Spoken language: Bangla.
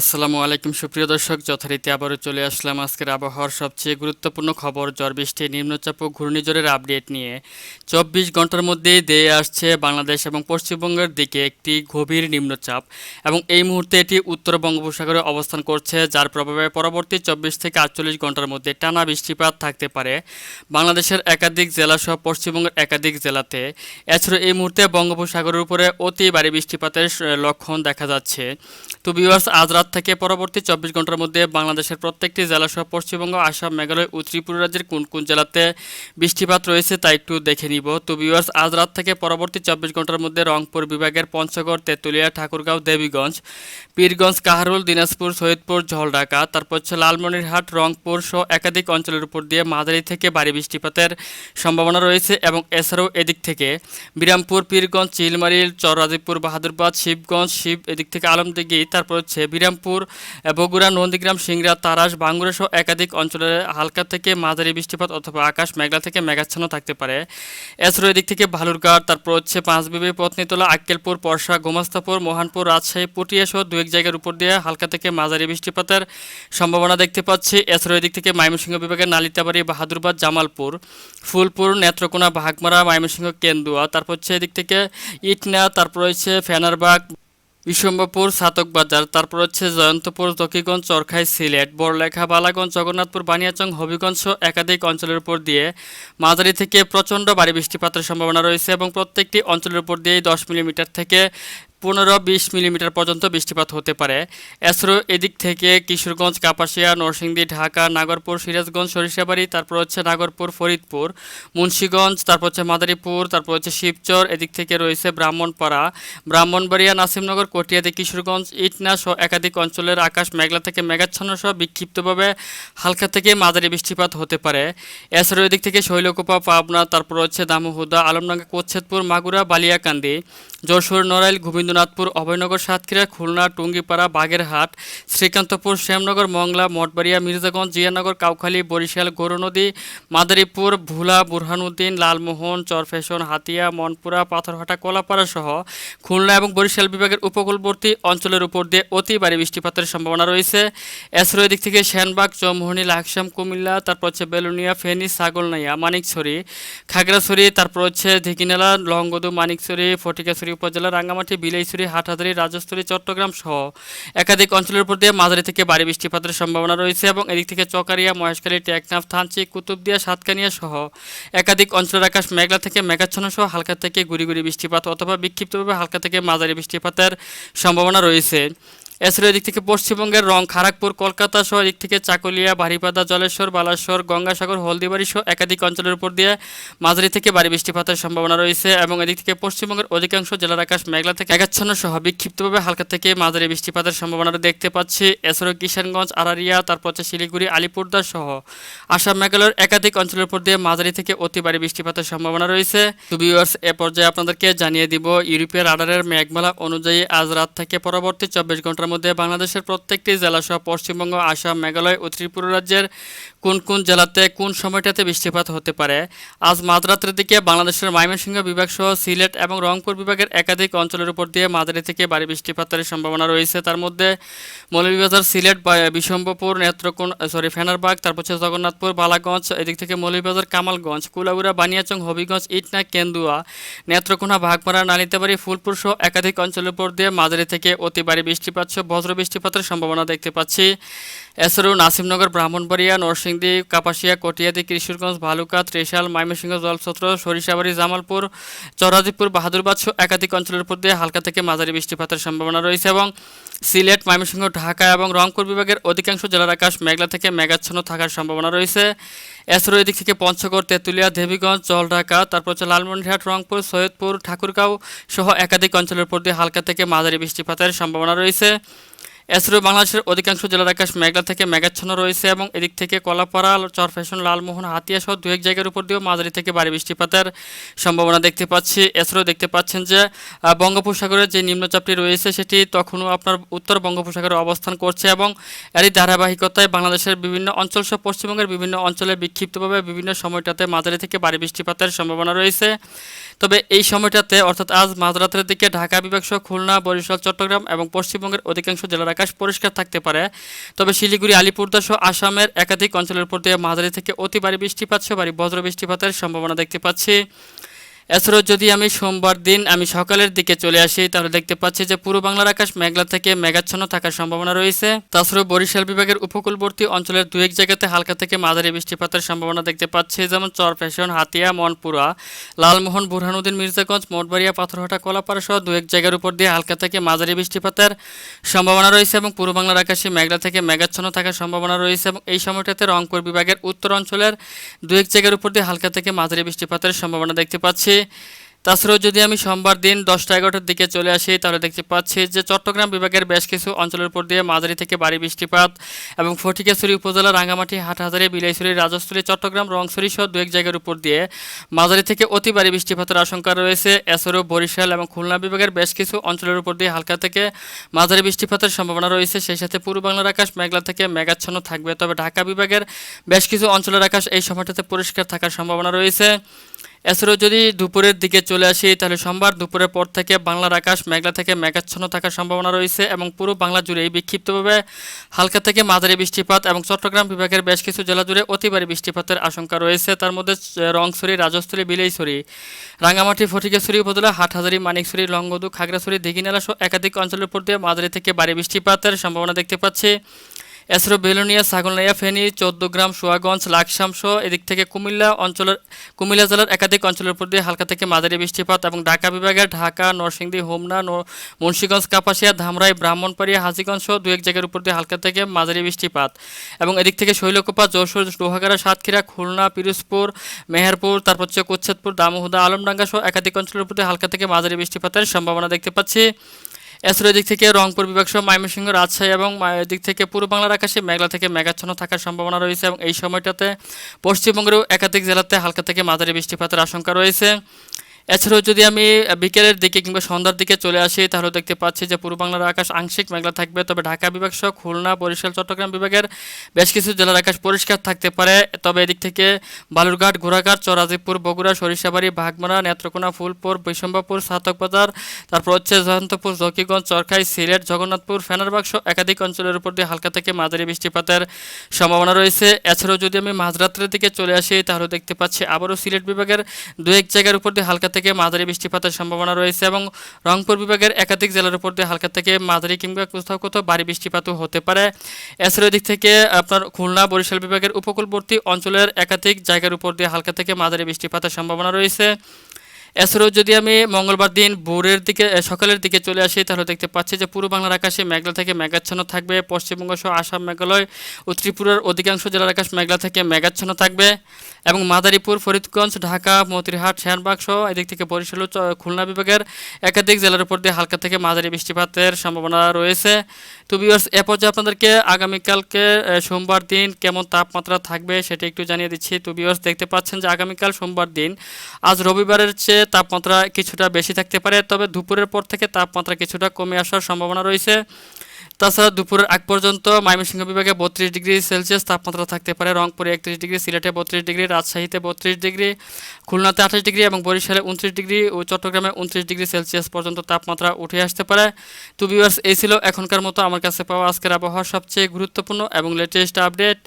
আসসালামু আলাইকুম, সুপ্রিয় দর্শক। যথারীতি আবারও চলে আসলাম আজকের আবহাওয়ার সবচেয়ে গুরুত্বপূর্ণ খবর ঝড় বৃষ্টি নিম্নচাপ ও ঘূর্ণিঝড়ের আপডেট নিয়ে। চব্বিশ ঘণ্টার মধ্যে দিয়ে আসছে বাংলাদেশ এবং পশ্চিমবঙ্গের দিকে একটি গভীর নিম্নচাপ এবং এই মুহূর্তে এটি উত্তর বঙ্গোপসাগরে অবস্থান করছে, যার প্রভাবে পরবর্তী চব্বিশ থেকে আটচল্লিশ ঘণ্টার মধ্যে টানা বৃষ্টিপাত থাকতে পারে। বাংলাদেশের একাধিক জেলাসহ পশ্চিমবঙ্গের একাধিক জেলাতে এছাড়া এই মুহূর্তে বঙ্গোপসাগরের উপরে অতি ভারী বৃষ্টিপাতের লক্ষণ দেখা যাচ্ছে। তো ভিউয়ার্স আজ রাত থেকে পরবর্তী চব্বিশ ঘণ্টার মধ্যে বাংলাদেশের প্রত্যেকটি জেলাসহ পশ্চিমবঙ্গ, আসাম, মেঘালয় ও ত্রিপুরা রাজ্যের কোন কোন জেলাতে বৃষ্টিপাত রয়েছে তা একটু দেখে নিব। তো ভিউয়ার্স আজ রাত থেকে পরবর্তী চব্বিশ ঘণ্টার মধ্যে রংপুর বিভাগের পঞ্চগড়, তেঁতুলিয়া, ঠাকুরগাঁও, দেবীগঞ্জ, পীরগঞ্জ, কাহারুল, দিনাজপুর, সৈয়দপুর, ঝলঢাকা, তারপর হচ্ছে লালমনিরহাট, রংপুর সহ একাধিক অঞ্চলের উপর দিয়ে মাঝারি থেকে ভারী বৃষ্টিপাতের সম্ভাবনা রয়েছে এবং এছাড়াও এদিক থেকে বিরামপুর, পীরগঞ্জ, চিলমারি চররাজীপুর বাহাদুরবাদ, শিবগঞ্জ, শিব এদিক থেকে আলমদিঘি, তারপর হচ্ছে বিরামপুর আহ, বগুড়া নন্দীগ্রাম সিংড়া তারাস বাঙ্গুরা সহ একাধিক অঞ্চলে হালকা থেকে মাঝারি বৃষ্টিপাত অথবা আকাশ মেঘলা থেকে মেঘাচ্ছন্ন থাকতে পারে। এছাড়াও এদিক থেকে ভালুরঘাট তারপর হচ্ছে পাঁচবিবি পত্নীতলা আক্কেলপুর পরশা গোমাস্তাপুর মোহানপুর রাজশাহী পুটিয়া সহ দু এক জায়গার উপর দিয়ে হালকা থেকে মাঝারি বৃষ্টিপাতের সম্ভাবনা দেখতে পাচ্ছি। এছাড়াও এদিক থেকে ময়মনসিংহ বিভাগের নালিতাবাড়ি বাহাদুরবাদ জামালপুর ফুলপুর নেত্রকোনা বাহাগমারা ময়মনসিংহ কেন্দুয়া তারপর হচ্ছে এদিক থেকে ইটনা তারপর হচ্ছে ফেনারবাগ বিশ্বম্বরপুর সাতক বাজার, তারপর হচ্ছে জয়ন্তপুর দকিগঞ্জ চরখাই, সিলেট, বড়লেখা, বালাগঞ্জ, জগন্নাথপুর, বানিয়াচং, হবিগঞ্জ একাধিক অঞ্চলের উপর দিয়ে মাঝারি থেকে প্রচণ্ড বাড়ি বৃষ্টিপাতের সম্ভাবনা রয়েছে এবং প্রত্যেকটি অঞ্চলের উপর দিয়েই দশ মিলিমিটার থেকে পনেরো বিশ মিলিমিটার পর্যন্ত বৃষ্টিপাত হতে পারে। এছাড়াও এদিক থেকে কিশোরগঞ্জ, কাপাসিয়া, নরসিংদী, ঢাকা, নাগরপুর, সিরাজগঞ্জ, সরিষাবাড়ি, তারপর হচ্ছে নাগরপুর, ফরিদপুর, মুন্সীগঞ্জ, তারপর হচ্ছে মাদারীপুর, তারপর হচ্ছে শিবচর, এদিক থেকে রয়েছে ব্রাহ্মণপাড়া, ব্রাহ্মণবাড়িয়া, নাসিমনগর, কটিয়াদি, কিশোরগঞ্জ, ইটনা সহ একাধিক অঞ্চলের আকাশ মেঘলা থেকে মেঘাচ্ছন্ন সহ বিক্ষিপ্তভাবে হালকা থেকে মাঝারি বৃষ্টিপাত হতে পারে। এছাড়াও এদিক থেকে শৈলকোপা, পাবনা, তারপর হচ্ছে দামোহুদা, আলমডাঙ্গা কোচ্ছেদপুর মাগুরা, বালিয়াকান্দি, যশোর, নড়াইল গোবিন্দনাথপুর অভয়নগর, সাতক্ষীরা, খুলনা, টুঙ্গিপাড়া, বাগেরহাট, শ্রীকান্তপুর, শ্যামনগর, মংলা, মঠবাড়িয়া, মির্জাগঞ্জ, জিয়ানগর, কাউখালী, বরিশাল, গৌরনদী, মাদারীপুর, ভোলা, বুরহানুদ্দিন, লালমোহন, চরফেশন, হাতিয়া, মনপুরা, পাথরহাটা, কলাপাড়া সহ খুলনা এবং বরিশাল বিভাগের উপকূলবর্তী অঞ্চলের উপর দিয়ে অতি ভারী বৃষ্টিপাতের সম্ভাবনা রয়েছে। এছাড়াও এদিক থেকে শ্যানবাগ চৌমোহনী লাকসাম, কুমিল্লা, তারপর হচ্ছে বেলুনিয়া, ফেনী, ছাগলনাইয়া, মানিকছড়ি, খাগড়াছড়ি, তারপর হচ্ছে ধিকিনালা লংগদু, মানিকছড়ি, ফটিকাছড়ি উপজেলা, রাঙ্গামাটি বিলাইছড়ি হাটহাজারি রাজস্থলী চট্টগ্রাম সহ একাধিক অঞ্চলের উপর দিয়ে মাঝারি থেকে ভারী বৃষ্টিপাতের সম্ভাবনা রয়েছে এবং এদিক থেকে চকারিয়া, মহেশখালী, টেকনাফ, থানচি, কুতুবদিয়া, সাতকানিয়া সহ একাধিক অঞ্চলের আকাশ মেঘলা থেকে মেঘাচ্ছন্ন সহ হালকা থেকে গুড়ি গুড়ি বৃষ্টিপাত অথবা বিক্ষিপ্তভাবে হালকা থেকে মাঝারি বৃষ্টিপাতের সম্ভাবনা রয়েছে। এছাড়া এদিক থেকে পশ্চিমবঙ্গের রং খড়গপুর কলকাতা সহ এদিক থেকে চাকুলিয়া বাড়িপাদা জলেশ্বর বালাশ্বর গঙ্গাসাগর, হলদিবাড়ি সহ একাধিক অঞ্চলের উপর দিয়ে মাঝারি থেকে বাড়ি বৃষ্টিপাতের সম্ভাবনা রয়েছে এবং এদিক থেকে পশ্চিমবঙ্গের অধিকাংশ জেলার আকাশ মেঘলা থেকে একাচ্ছন্ন সহ বিক্ষিপ্তভাবে হালকা থেকে মাঝারি বৃষ্টিপাতের সম্ভাবনা দেখতে পাচ্ছি। এছাড়াও কিষানগঞ্জ আরারিয়া তারপর হচ্ছে শিলিগুড়ি আলিপুরদার সহ আসাম, মেঘালয়ের একাধিক অঞ্চলের উপর দিয়ে মাঝারি থেকে অতি ভারী বৃষ্টিপাতের সম্ভাবনা রয়েছে। তো ভিউয়ার্স এ পর্যায়ে আপনাদেরকে জানিয়ে দিব, ইউরোপীয় রাডারের মেঘমালা অনুযায়ী আজ রাত থেকে পরবর্তী চব্বিশ ঘণ্টার মধ্যে বাংলাদেশের প্রত্যেকটি জেলা সহ পশ্চিমবঙ্গ, আসাম, মেঘালয় ও ত্রিপুরা রাজ্যের কোন কোন জেলাতে কোন সময়টাতে বৃষ্টিপাত হতে পারে? আজ মাঝরাতের দিকে বাংলাদেশের ময়মনসিংহ বিভাগ সহ সিলেট এবং রংপুর বিভাগের একাধিক অঞ্চলের উপর দিয়ে মাঝারি থেকে ভারী বৃষ্টিপাতের সম্ভাবনা রয়েছে। তার মধ্যে মৌলভীবাজার, সিলেট বিশম্বপুর নেত্রকোন সরি ফেনারবাগ, তারপর হচ্ছে জগন্নাথপুর, বালাগঞ্জ, এদিক থেকে মৌলভীবাজার, কামালগঞ্জ কুলাউড়া বানিয়াচং, হবিগঞ্জ, ইটনা, কেন্দুয়া, নেত্রকোনা ভাগমারা নালিতাবাড়ি, ফুলপুর সহ একাধিক অঞ্চলের উপর দিয়ে মাঝারি থেকে অতি ভারী বৃষ্টিপাত বজ্র বৃষ্টিপাতের সম্ভাবনা দেখতে পাচ্ছি। এছাড়াও নাসিমনগর, ব্রাহ্মণবাড়িয়া, নরসিংদী, কাপাসিয়া, কটিয়াদি, কিশোরগঞ্জ, ভালুকা, ত্রেশাল, ময়মনসিংহ জলছত্র সরিষাবাড়ি, জামালপুর চরাজিপুর বাহাদুরবাদ সহ একাধিক অঞ্চলের উপর দিয়ে হালকা থেকে মাঝারি বৃষ্টিপাতের সম্ভাবনা রয়েছে এবং সিলেট, ময়মনসিংহ, ঢাকা এবং রংপুর বিভাগের অধিকাংশ জেলার আকাশ মেঘলা থেকে মেঘাচ্ছন্ন থাকার সম্ভাবনা রয়েছে। এছাড়াও এদিক থেকে পঞ্চগড়, তেঁতুলিয়া, দেবীগঞ্জ, জলঢাকা, তারপর হচ্ছে লালমনিরহাট, রংপুর, সৈয়দপুর, ঠাকুরগাঁও সহ একাধিক অঞ্চলের উপর দিয়ে হালকা থেকে মাঝারি বৃষ্টিপাতের সম্ভাবনা রয়েছে। এছাড়াও বাংলাদেশের অধিকাংশ জেলার আকাশ মেঘলা থেকে মেঘাচ্ছন্ন রয়েছে এবং এদিক থেকে কলাপাড়া চরফ্যাশন লালমোহন হাতিয়া সহ দু এক জায়গার উপর দিয়েও মাঝারি থেকে ভারী বৃষ্টিপাতের সম্ভাবনা দেখতে পাচ্ছি। এছাড়াও দেখতে পাচ্ছেন যে বঙ্গোপসাগরের যে নিম্নচাপটি রয়েছে সেটি তখনও আপনার উত্তর বঙ্গোপসাগরে অবস্থান করছে এবং এরই ধারাবাহিকতায় বাংলাদেশের বিভিন্ন অঞ্চল সহ পশ্চিমবঙ্গের বিভিন্ন অঞ্চলে বিক্ষিপ্তভাবে বিভিন্ন সময়টাতে মাঝারি থেকে ভারী বৃষ্টিপাতের সম্ভাবনা রয়েছে। তবে এই সময়টাতে, অর্থাৎ আজ মাঝরাতের দিকে ঢাকা বিভাগ সহ খুলনা, বরিশাল, চট্টগ্রাম এবং পশ্চিমবঙ্গের অধিকাংশ জেলার আকাশ পরিষ্কার থাকতে পারে। তবে শিলিগুড়ি আলিপুরদাস সহ আসামের একাধিক অঞ্চলের উপর দিয়ে মাঝারি থেকে অতি ভারী বৃষ্টিপাত সে ভারী বজ্র বৃষ্টিপাতের সম্ভাবনা দেখতে পাচ্ছি। এছাড়াও যদি আমি সোমবার দিন আমি সকালের দিকে চলে আসি, তাহলে দেখতে পাচ্ছি যে পুরো বাংলার আকাশ মেঘলা থেকে মেঘাচ্ছন্ন থাকার সম্ভাবনা রয়েছে। তাছাড়াও বরিশাল বিভাগের উপকূলবর্তী অঞ্চলের দু এক জায়গাতে হালকা থেকে মাঝারি বৃষ্টিপাতের সম্ভাবনা দেখতে পাচ্ছি, যেমন চরফ্যাশন হাতিয়া, মনপুরা, লালমোহন, বুরহানুদ্দিন, মির্জাগঞ্জ, মোটবাড়িয়া পাথরহাটা কলাপাড়া সহ দু এক জায়গার উপর দিয়ে হালকা থেকে মাঝারি বৃষ্টিপাতের সম্ভাবনা রয়েছে এবং পূর্ব বাংলার আকাশে মেঘলা থেকে মেঘাচ্ছন্ন থাকার সম্ভাবনা রয়েছে এবং এই সময়টাতে রংপুর বিভাগের উত্তর অঞ্চলের দু এক জায়গার উপর দিয়ে হালকা থেকে মাঝারি বৃষ্টিপাতের সম্ভাবনা দেখতে পাচ্ছি। তাছাড়াও যদি আমি সোমবার দিন দশটা এগারোটার দিকে চলে আসি, তাহলে দেখতে পাচ্ছি যে চট্টগ্রাম বিভাগের বেশ কিছু অঞ্চলের উপর দিয়ে মাঝারি থেকে ভারী বৃষ্টিপাত এবং ফটিকেশ্বরী উপজেলা রাঙ্গামাটি, হাটহাজারি, বিলাইছড়ি রাজস্থলী চট্টগ্রাম, রংছড়ি সহ দু এক জায়গার উপর দিয়ে মাঝারি থেকে অতি ভারী বৃষ্টিপাতের আশঙ্কা রয়েছে। এছাড়াও বরিশাল এবং খুলনা বিভাগের বেশ কিছু অঞ্চলের উপর দিয়ে হালকা থেকে মাঝারি বৃষ্টিপাতের সম্ভাবনা রয়েছে। সেই সাথে পূর্ব বাংলার আকাশ মেঘলা থেকে মেঘাচ্ছন্ন থাকবে। তবে ঢাকা বিভাগের বেশ কিছু অঞ্চলের আকাশ এই সময়টাতে পরিষ্কার থাকার সম্ভাবনা রয়েছে। এছাড়াও যদি দুপুরের দিকে চলে আসি, তাহলে সোমবার দুপুরের পর থেকে বাংলার আকাশ মেঘলা থেকে মেঘাচ্ছন্ন থাকার সম্ভাবনা রয়েছে এবং পুরো বাংলা জুড়ে এই বিক্ষিপ্তভাবে হালকা থেকে মাঝারি বৃষ্টিপাত এবং চট্টগ্রাম বিভাগের বেশ কিছু জেলা জুড়ে অতিবারী বৃষ্টিপাতের আশঙ্কা রয়েছে। তার মধ্যে রংছড়ি রাজস্থলী বিলেইছড়ি, রাঙ্গামাটি, ফটিকেশ্বরী উপজেলা, হাটহাজারি, মানিকছড়ি, লংগদু, খাগড়াছড়ি, দিঘিনালা সহ একাধিক অঞ্চলের উপর দিয়ে মাঝারি থেকে ভারী বৃষ্টিপাতের সম্ভাবনা দেখতে পাচ্ছি। এছাড়াও বেলুনিয়া, ছাগলনাইয়া, ফেনী, চৌদ্দগ্রাম, সোয়াগঞ্জ, লাকসাম সহ এদিক থেকে কুমিল্লা অঞ্চলের কুমিল্লা জেলার একাধিক অঞ্চলের উপর দিয়ে হালকা থেকে মাঝারি বৃষ্টিপাত এবং ঢাকা বিভাগের ঢাকা, নরসিংদী, হোমনা মুন্সিগঞ্জ, কাপাসিয়া, ধামরাই, ব্রাহ্মণবাড়িয়া, হাজিগঞ্জ সহ দু এক জায়গার উপর দিয়ে হালকা থেকে মাঝারি বৃষ্টিপাত এবং এদিক থেকে শৈলকোপা, যশোর, লোহাগাড়া, সাতক্ষীরা, খুলনা, পিরোজপুর, মেহেরপুর, তারপর হচ্ছে কোচ্ছেদপুর, দামোহদা, আলমডাঙ্গা সহ একাধিক অঞ্চলের উপর দিয়ে হালকা থেকে মাঝারি বৃষ্টিপাতের সম্ভাবনা দেখতে পাচ্ছি। এছাড়া দিক থেকে রংপুর বিভাগ সহ ময়মনসিংহ, রাজশাহী এবং দিক থেকে পূর্ব বাংলার আকাশে মেঘলা থেকে মেঘাচ্ছন্ন থাকার সম্ভাবনা রয়েছে এবং এই সময়টাতে পশ্চিমবঙ্গেরও একাধিক জেলাতে হালকা থেকে মাঝারি বৃষ্টিপাতের আশঙ্কা রয়েছে। এছাড়াও যদি আমি বিকেলের দিকে কিংবা সন্ধ্যার দিকে চলে আসি, তাহলে দেখতে পাচ্ছি যে পূর্ব বাংলার আকাশ আংশিক মেঘলা থাকবে। তবে ঢাকা বিভাগ সহ খুলনা, বরিশাল, চট্টগ্রাম বিভাগের বেশ কিছু জেলার আকাশ পরিষ্কার থাকতে পারে। তবে এদিক থেকে বালুরঘাট, ঘোড়াঘাট চরাজিপুর বগুড়া, সরিষাবাড়ি ভাগমারা নেত্রকোনা, ফুলপুর বৈশম্বাপুর সাতক বাজার, তারপর হচ্ছে জয়ন্তপুর, জকিগঞ্জ, চরখাই, সিলেট, জগন্নাথপুর, ফেনারবাগ সহ একাধিক অঞ্চলের উপর দিয়ে হালকা থেকে মাঝারি বৃষ্টিপাতের সম্ভাবনা রয়েছে। এছাড়াও যদি আমি মাঝরাত্রের দিকে চলে আসি, তাহলে দেখতে পাচ্ছি আবারও সিলেট বিভাগের দু এক জায়গার উপর দিয়ে হালকা থেকে মাঝারি বৃষ্টিপাতের সম্ভাবনা রয়েছে এবং রংপুর বিভাগের একাধিক জেলার উপর দিয়ে হালকা থেকে মাঝারি কিংবা কোথাও কোথাও ভারী বৃষ্টিপাতও হতে পারে। এছাড়াও দিক থেকে আপনার খুলনা, বরিশাল বিভাগের উপকূলবর্তী অঞ্চলের একাধিক জায়গার উপর দিয়ে হালকা থেকে মাঝারি বৃষ্টিপাতের সম্ভাবনা রয়েছে। এছাড়াও যদি আমি মঙ্গলবার দিন ভোরের দিকে সকালের দিকে চলে আসি, তাহলে দেখতে পাচ্ছি যে পূর্ব বাংলার আকাশে মেঘলা থেকে মেঘাচ্ছন্ন থাকবে, পশ্চিমবঙ্গ সহ আসাম, মেঘালয় ও ত্রিপুরার অধিকাংশ জেলার আকাশ মেঘলা থেকে মেঘাচ্ছন্ন থাকবে এবং মাদারীপুর, ফরিদগঞ্জ, ঢাকা, মতিরহাট শ্যানবাগ সহ এদিক থেকে বরিশাল খুলনা বিভাগের একাধিক জেলার উপর দিয়ে হালকা থেকে মাঝারি বৃষ্টিপাতের সম্ভাবনা রয়েছে। তো ভিউয়ার্স এ পর্যায়ে আপনাদেরকে আগামীকালকে সোমবার দিন কেমন তাপমাত্রা থাকবে সেটা একটু জানিয়ে দিচ্ছি। তো ভিউয়ার্স দেখতে পাচ্ছেন যে আগামীকাল সোমবার দিন, আজ রবিবারের চেয়ে তাপমাত্রা কিছুটা বেশি থাকতে পারে, তবে দুপুরের পর থেকে তাপমাত্রা কিছুটা কমে আসার সম্ভাবনা রয়েছে। তাছাড়া দুপুরের আগ পর্যন্ত ময়মনসিংহ বিভাগে বত্রিশ ডিগ্রি সেলসিয়াস তাপমাত্রা থাকতে পারে, রংপুরে একত্রিশ ডিগ্রি, সিলেটে বত্রিশ ডিগ্রি, রাজশাহীতে বত্রিশ ডিগ্রি, খুলনাতে আঠাশ ডিগ্রি এবং বরিশালে উনত্রিশ ডিগ্রি ও চট্টগ্রামে উনত্রিশ ডিগ্রি সেলসিয়াস পর্যন্ত তাপমাত্রা উঠে আসতে পারে। তো এই ছিল এখনকার মতো আমার কাছে পাওয়া আজকের আবহাওয়ার সবচেয়ে গুরুত্বপূর্ণ এবং লেটেস্ট আপডেট